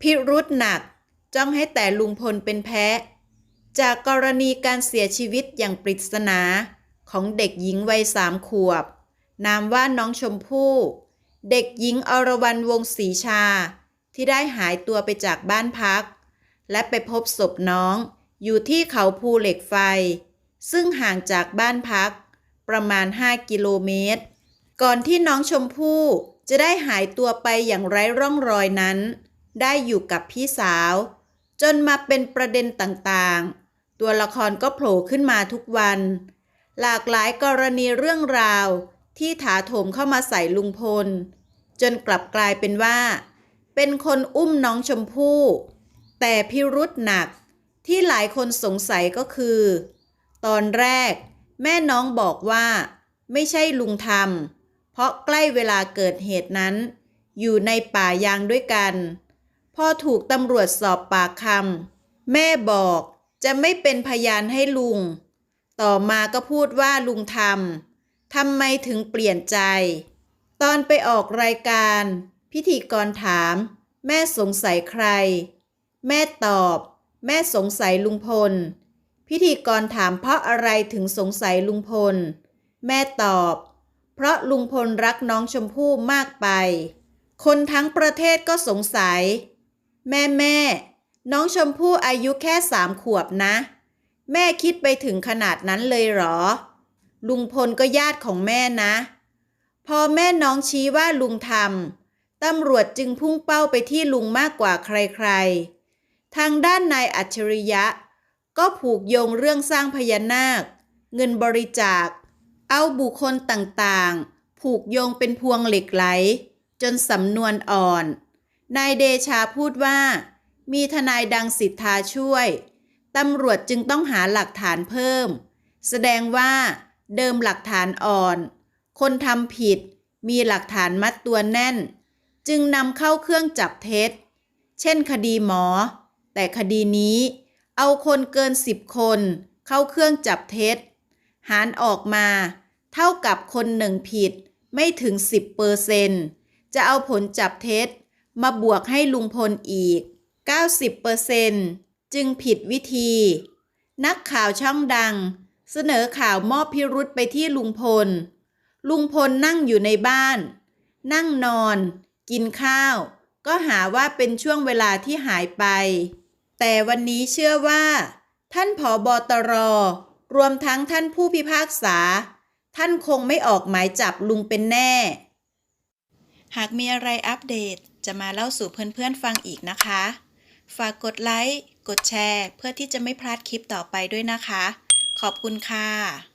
พิรุษหนัก จ้องให้แต่ลุงพลเป็นแพ้ จากกรณีการเสียชีวิตอย่างปริศนาของเด็กหญิงวัยสามขวบ นามว่าน้องชมพู่ เด็กหญิงอรวรรณวงศรีชา ที่ได้หายตัวไปจากบ้านพัก และไปพบศพน้องอยู่ที่เขาภูเหล็กไฟ ซึ่งห่างจากบ้านพัก ประมาณ 5 กิโลเมตร ก่อนที่น้องชมพู่จะได้หายตัวไปอย่างไร้ร่องรอยนั้น ได้อยู่กับพี่สาว จนมาเป็นประเด็นต่างๆ ตัวละครก็โผล่ขึ้นมาทุกวัน หลากหลายกรณีเรื่องราวที่ถาโถมเข้ามาใส่ลุงพล จนกลับกลายเป็นว่า เป็นคนอุ้มน้องชมพู่ แต่พิรุษหนักที่หลายคนสงสัยก็คือ ตอนแรก แม่น้องบอกว่า ไม่ใช่ลุงทำเพราะใกล้เวลาเกิดเหตุนั้น อยู่ในป่ายางด้วยกัน พอถูกตำรวจสอบปากคำแม่บอกจะไม่เป็นพยานให้ลุง ต่อมาก็พูดว่าลุงทำทำไมถึงเปลี่ยนใจ ตอนไปออกรายการ พิธีกรถาม แม่สงสัยใคร แม่ตอบ แม่สงสัยลุงพล พิธีกรถามเพราะอะไรถึงสงสัยลุงพล แม่ตอบ เพราะลุงพลรักน้องชมพู่มากไป คนทั้งประเทศก็สงสัย แม่แม่ น้องชมพู่อายุแค่สามขวบนะ แม่คิดไปถึงขนาดนั้นเลยหรอ ลุงพลก็ญาติของแม่นะ พอแม่น้องชี้ว่าลุงทำตำรวจจึงพุ่งเป้าไปที่ลุงมากกว่าใครๆ ทางด้านนายอัจฉริยะ ก็ผูกโยงเรื่องสร้างพญานาค เงินบริจาค เอาบุคคลต่างๆ ผูกโยงเป็นพวงเหล็กไหล จนสำนวนอ่อน นายเดชาพูดว่า มีทนายดังสิทธาช่วย ตำรวจจึงต้องหาหลักฐานเพิ่ม แสดงว่า เดิมหลักฐานอ่อน คนทำผิด มีหลักฐานมัดตัวแน่น จึงนำเข้าเครื่องจับเท็จ เช่นคดีหมอ แต่คดีนี้ เอาคนเกินสิบคน เข้าเครื่องจับเท็จ หารออกมา เท่ากับคนหนึ่งผิด ไม่ถึง 10เปอร์เซนจะเอาผลจับเท็จ มาบวกให้ลุงพลอีก 90เปอร์เซนจึงผิดวิธี นักข่าวช่องดัง เสนอข่าวมอบพิรุษไปที่ลุงพล ลุงพลนั่งอยู่ในบ้าน นั่งนอน กินข้าว ก็หาว่าเป็นช่วงเวลาที่หายไป แต่วันนี้เชื่อว่า ท่านผอบอตรรวมทั้งท่านผู้พิพากษา ท่านคงไม่ออกหมายจับลุงเป็นแน่ หากมีอะไรอัปเดต จะมาเล่าสู่เพื่อนๆฟังอีกนะคะ ฝากกดไลค์ กดแชร์ เพื่อที่จะไม่พลาดคลิปต่อไปด้วยนะคะ ขอบคุณค่ะ